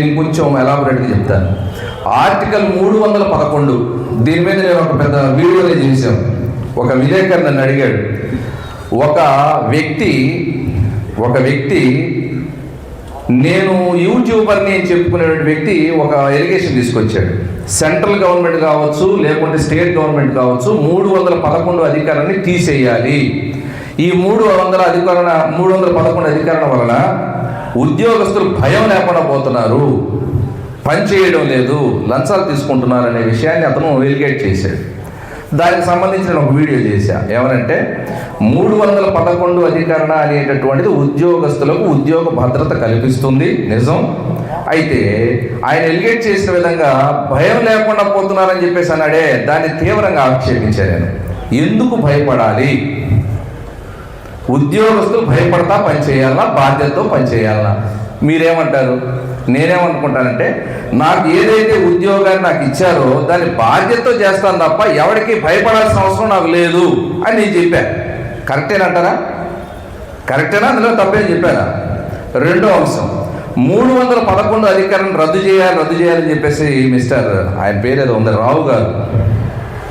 నేను కొంచెం ఎలాబొరేట్గా చెప్తాను. ఆర్టికల్ మూడు వందల పదకొండు దీని మీద నేను ఒక పెద్ద వీడియోనే చేశాం ఒక విలేకరు నన్ను అడిగాడు ఒక వ్యక్తి ఒక వ్యక్తి నేను యూట్యూబర్ని అని చెప్పుకునేటువంటి వ్యక్తి ఒక ఎలిగేషన్ తీసుకొచ్చాడు. సెంట్రల్ గవర్నమెంట్ కావచ్చు లేకుంటే స్టేట్ గవర్నమెంట్ కావచ్చు మూడు వందల పదకొండు అధికారాన్ని తీసేయాలి. ఈ మూడు వందల అధికారణ మూడు వందల పదకొండు అధికారణ వలన ఉద్యోగస్తులు భయం లేకుండా పోతున్నారు. పని చేయడం లేదు లంచాలు తీసుకుంటున్నారు అనే విషయాన్ని అతను వెలిగేట్ చేశాడు. దానికి సంబంధించిన ఒక వీడియో చేశా. ఏమనంటే మూడు వందల పదకొండు అధికరణ అనేటటువంటిది ఉద్యోగస్తులకు ఉద్యోగ భద్రత కల్పిస్తుంది. నిజం. అయితే ఆయన ఎలిగేట్ చేసిన విధంగా భయం లేకుండా పోతున్నారని చెప్పేసి అన్నాడే. దాన్ని తీవ్రంగా ఆక్షేపించాను ఎందుకు భయపడాలి? ఉద్యోగస్తులు భయపడతా పని చేయాలన్నా బాధ్యతతో పని చేయాలన్నా మీరేమంటారు? నేనేమనుకుంటానంటే నాకు ఏదైతే ఉద్యోగాన్ని నాకు ఇచ్చారో దాన్ని బాధ్యతతో చేస్తాను తప్ప ఎవరికి భయపడాల్సిన అవసరం నాకు లేదు అని నేను చెప్పాను కరెక్టేనంటారా కరెక్టేనా? అందులో తప్పేం చెప్పారా రెండో అంశం. మూడు వందల పదకొండు అధికారం రద్దు చేయాలి రద్దు చేయాలని చెప్పేసి మిస్టర్ ఆయన పేరు ఏదో ఉంది రావు గారు.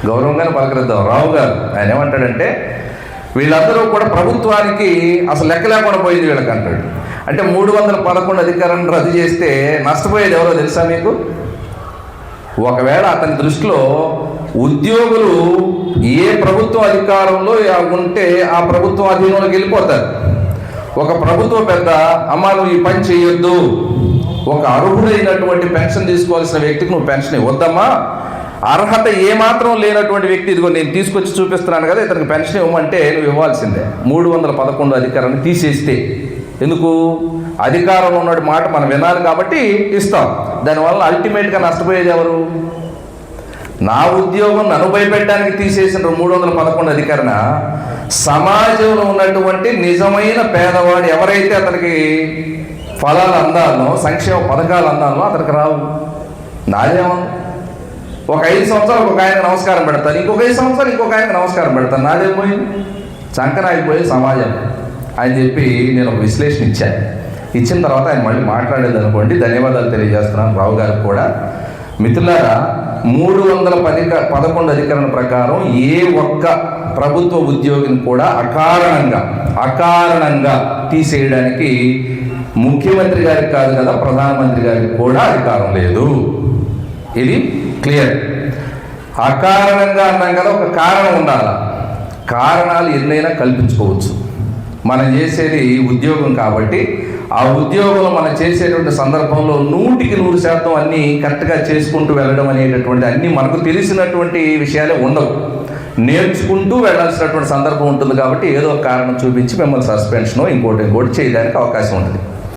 గౌరవంగానే పలకరిద్దాం. రావు గారు ఆయన ఏమంటాడంటే వీళ్ళందరూ కూడా ప్రభుత్వానికి అసలు లెక్క లేకుండా పోయింది వీళ్ళకి అంటాడు. అంటే మూడు వందల పదకొండు అధికారాన్ని రద్దు చేస్తే నష్టపోయేది ఎవరో తెలుసా మీకు? ఒకవేళ అతని దృష్టిలో ఉద్యోగులు ఏ ప్రభుత్వ అధికారంలో ఉంటే ఆ ప్రభుత్వ అధీనంలోకి వెళ్ళిపోతారు. ఒక ప్రభుత్వ పెద్ద అమ్మ నువ్వు ఈ పని చేయొద్దు. ఒక అర్హుడైనటువంటి పెన్షన్ తీసుకోవాల్సిన వ్యక్తికి నువ్వు పెన్షన్ ఇవ్వద్దమ్మా. అర్హత ఏమాత్రం లేనటువంటి వ్యక్తి ఇదిగో నేను తీసుకొచ్చి చూపిస్తున్నాను కదా ఇతనికి పెన్షన్ ఇవ్వమంటే నువ్వు ఇవ్వాల్సిందే. మూడు వందల పదకొండు అధికారాన్ని తీసేస్తే. ఎందుకు? అధికారంలో ఉన్న మాట మనం వినాలి కాబట్టి ఇస్తాం. దానివల్ల అల్టిమేట్గా నష్టపోయేది ఎవరు? నా ఉద్యోగం నన్ను భయపెట్టడానికి తీసేసిన మూడు వందల పదకొండు అధికారణ సమాజంలో ఉన్నటువంటి నిజమైన పేదవాడు ఎవరైతే అతనికి ఫలాలు అందాలనో సంక్షేమ పథకాలు అందాలనో అతనికి రావు. నాదేమో ఒక ఐదు సంవత్సరాలు ఒక ఆయనకు నమస్కారం పెడతాను ఇంకొక ఐదు సంవత్సరాలు ఇంకొక ఆయనకు నమస్కారం పెడతాను. నాదేం పోయింది సమాజం. అని చెప్పి నేను ఒక విశ్లేషణ ఇచ్చాను ఇచ్చిన తర్వాత ఆయన మళ్ళీ మాట్లాడేది అనుకోండి. ధన్యవాదాలు తెలియజేస్తున్నాను రావు గారికి కూడా. మిత్రులారా మూడు వందల పది పదకొండు అధికరణ ప్రకారం ఏ ఒక్క ప్రభుత్వ ఉద్యోగిని కూడా అకారణంగా అకారణంగా తీసేయడానికి ముఖ్యమంత్రి గారికి కాదు కదా ప్రధానమంత్రి గారికి కూడా అధికారం లేదు. ఇది క్లియర్. అకారణంగా అన్నాం కదా ఒక కారణం ఉండాల? కారణాలు ఎన్నైనా కల్పించుకోవచ్చు. మనం చేసేది ఉద్యోగం కాబట్టి ఆ ఉద్యోగంలో మనం చేసేటువంటి సందర్భంలో నూటికి నూరు శాతం అన్నీ కరెక్ట్గా చేసుకుంటూ వెళ్ళడం అనేటటువంటి అన్నీ మనకు తెలిసినటువంటి విషయాలే ఉండవు. నేర్చుకుంటూ వెళ్ళాల్సినటువంటి సందర్భం ఉంటుంది కాబట్టి ఏదో ఒక కారణం చూపించి మిమ్మల్ని సస్పెన్షనో ఇంకోటి ఇంకోటి చేయడానికి అవకాశం ఉంటుంది.